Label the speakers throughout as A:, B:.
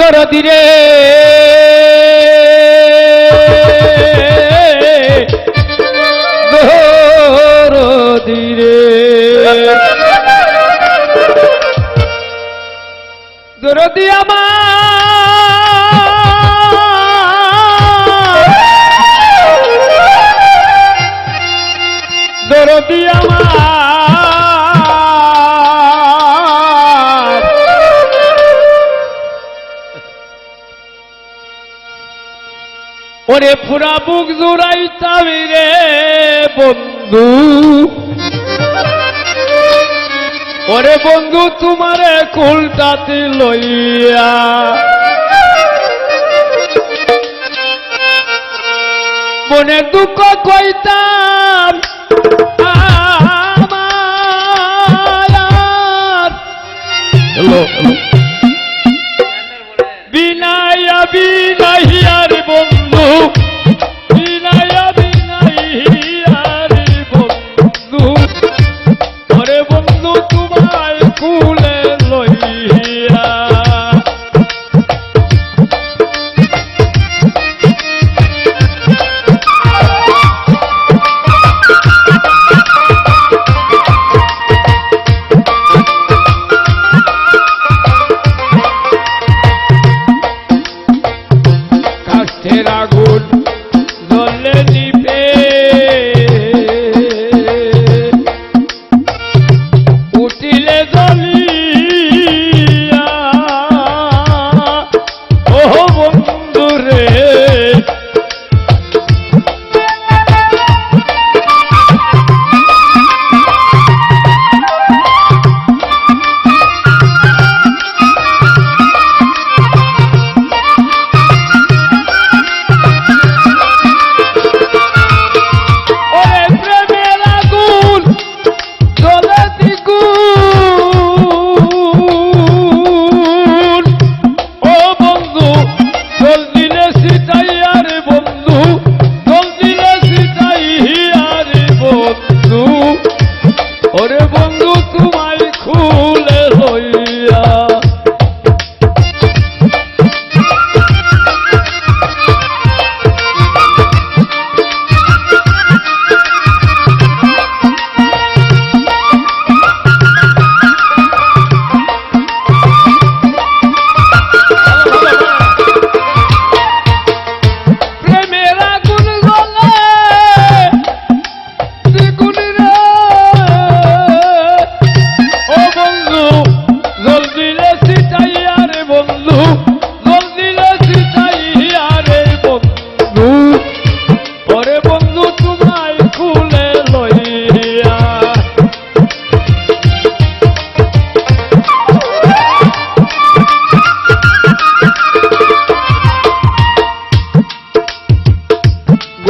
A: দরদিরে ওরে ফুরা বুক জুড়াইতাম রে বন্ধু। ওরে বন্ধু তোমারে কুলটাতে লইয়া। মনে দুঃখ কইতাম Sabe, nós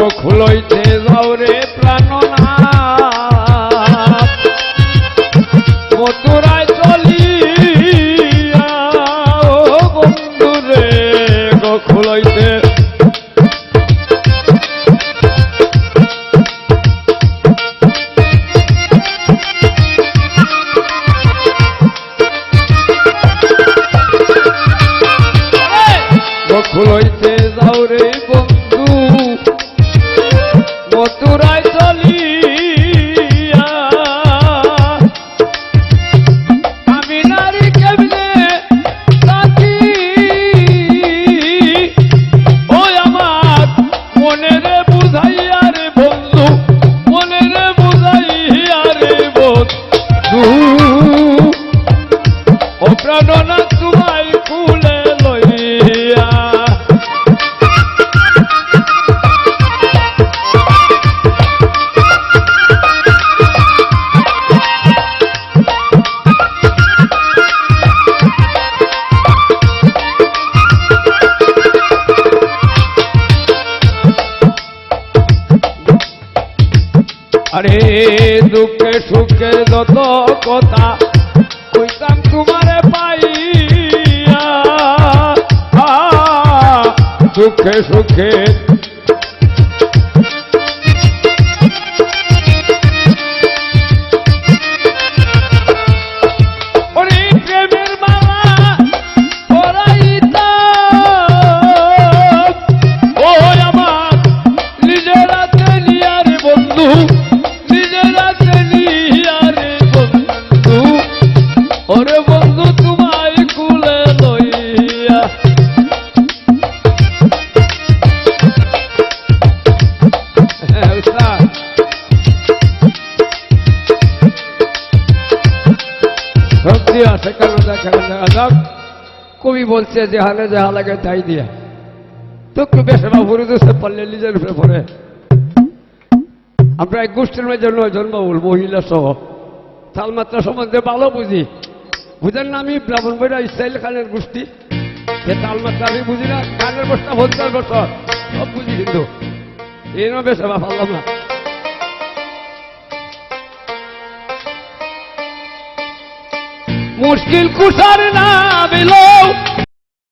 A: চোখ লইতে যাও রে প্রাণনা মথুরায় চলিয়া, ও বন্ধু রে, চোখ লইতে খুলইতে যাও রে আরে দুঃখে সুখে যত কথা কইতাম তোমারে পাই দুঃখে সুখে দিয়া সেখানে দেখা দেখা যাক কবি বলছে যে হালে যে হালাকে তাই দিয়া। তো একটু বেশ বাবুর দোষে পারলে নিজের উপরে আমরা এক গোষ্ঠীর মধ্যে নয়জন বাবুল মহিলা সহ। তালমাত্রা সম্বন্ধে ভালো বুঝি। বুঝেন না আমি, ব্রাহ্মণ বইরা ইসরায়েল খানের গোষ্ঠী। যে তালমাত্রা আমি বুঝি না, খানের বস্তা পঞ্চাশ বছর। সব বুঝি কিন্তু। এই নয় বেশ পারলাম না মুশকিল কুসার না বিলো